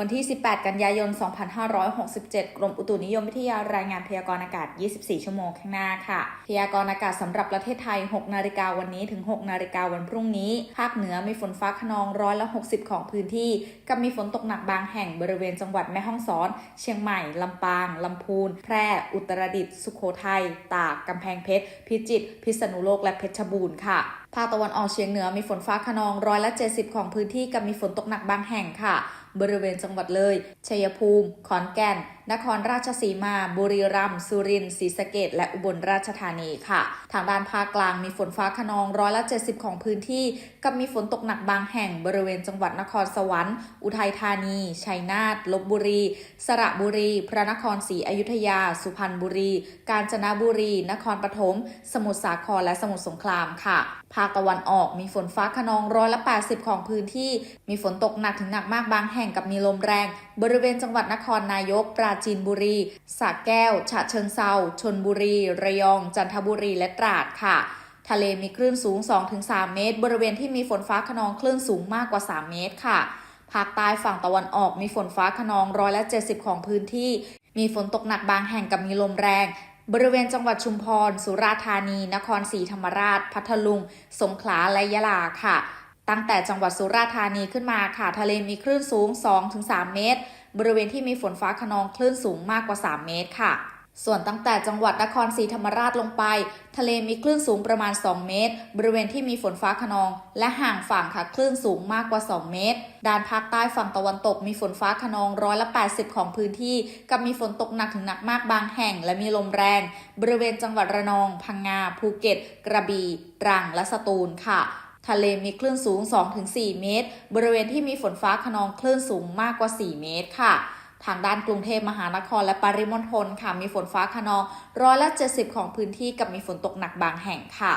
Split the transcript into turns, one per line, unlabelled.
วันที่ 18 กันยายน 2567 กรมอุตุนิยมวิทยารายงานพยากรณ์อากาศ 24 ชั่วโมงข้างหน้าค่ะ พยากรณ์อากาศสำหรับประเทศไทย 6 นาฬิกาวันนี้ถึง 6 นาฬิกาวันพรุ่งนี้ ภาคเหนือมีฝนฟ้าขนองร้อยละ 60 ของพื้นที่ กับมีฝนตกหนักบางแห่งบริเวณจังหวัดแม่ฮ่องสอน เชียงใหม่ ลำปาง ลำพูน แพร่ อุตรดิตถ์ สุโขทัย ตาก กำแพงเพชร พิจิตร พิษณุโลก และเพชรบูรณ์ค่ะภาคตะวันออกเฉียงเหนือมีฝนฟ้าขนองร้อยละ 70 ของพื้นที่กับมีฝนตกหนักบางแห่งค่ะ บริเวณจังหวัดเลย ชัยภูมิ ขอนแก่นนครราชสีมา บุรีรัมย์ สุรินทร์ ศรีสะเกดและอุบลราชธานีค่ะ ทางด้านภาคกลางมีฝนฟ้าขนองร้อยละ 70 ของพื้นที่ กับมีฝนตกหนักบางแห่งบริเวณจังหวัดนครสวรรค์ อุทัยธานี ชัยนาท ลบบุรี สระบุรี พระนครศรีอยุธยา สุพรรณบุรี กาญจนบุรี นครปฐม สมุทรสาคร และสมุทรสงครามค่ะ ภาคตะวันออกมีฝนฟ้าขนองร้อยละ 80 ของพื้นที่ มีฝนตกหนักถึงหนักมากบางแห่งกับมีลมแรง บริเวณจังหวัดนครนายก ปราจีนบุรีสระแก้ว ฉะเชิงเซาชนบุรี ระยอง จันทบุรี และตราดค่ะ ทะเลมีคลื่นสูง 2-3 เมตร บริเวณที่มีฝนฟ้าขนองคลื่นสูงมากกว่า 3 เมตรค่ะ ภาคใต้ฝั่งตะวันออกมีฝนฟ้าขนองร้อยละ 70 ของพื้นที่ มีฝนตกหนักบางแห่งกับมีลมแรง บริเวณจังหวัดชุมพร สุราษฎร์ธานี นครศรีธรรมราช พัทลุง สงขลา และยะลาค่ะตั้งแต่จังหวัดสุราษฎร์ธานีขึ้นมาค่ะ ทะเลมีคลื่นสูง 2-3 เมตร บริเวณที่มีฝนฟ้าขนองคลื่นสูงมากกว่า 3 เมตรค่ะ ส่วนตั้งแต่จังหวัดนครศรีธรรมราชลงไป ทะเลมีคลื่นสูงประมาณ 2 เมตร บริเวณที่มีฝนฟ้าขนอง และห่างฝั่งค่ะคลื่นสูงมากกว่า 2 เมตร ด้านภาคใต้ฝั่งตะวันตกมีฝนฟ้าขนองร้อยละ 80 ของพื้นที่ กับมีฝนตกหนักถึงหนักมากบางแห่ง และมีลมแรง บริเวณจังหวัดระนอง พังงาภูเก็ต กระบี่ตรังและสตูลค่ะ ทะเลมีคลื่นสูง 2-4 เมตร บริเวณที่มีฝนฟ้าขนองคลื่นสูงมากกว่า 4 เมตรค่ะทางด้านกรุงเทพมหานครและปริมณฑลค่ะมีฝนฟ้าขนองร้อยละ 70 ของพื้นที่กับมีฝนตกหนักบางแห่งค่ะ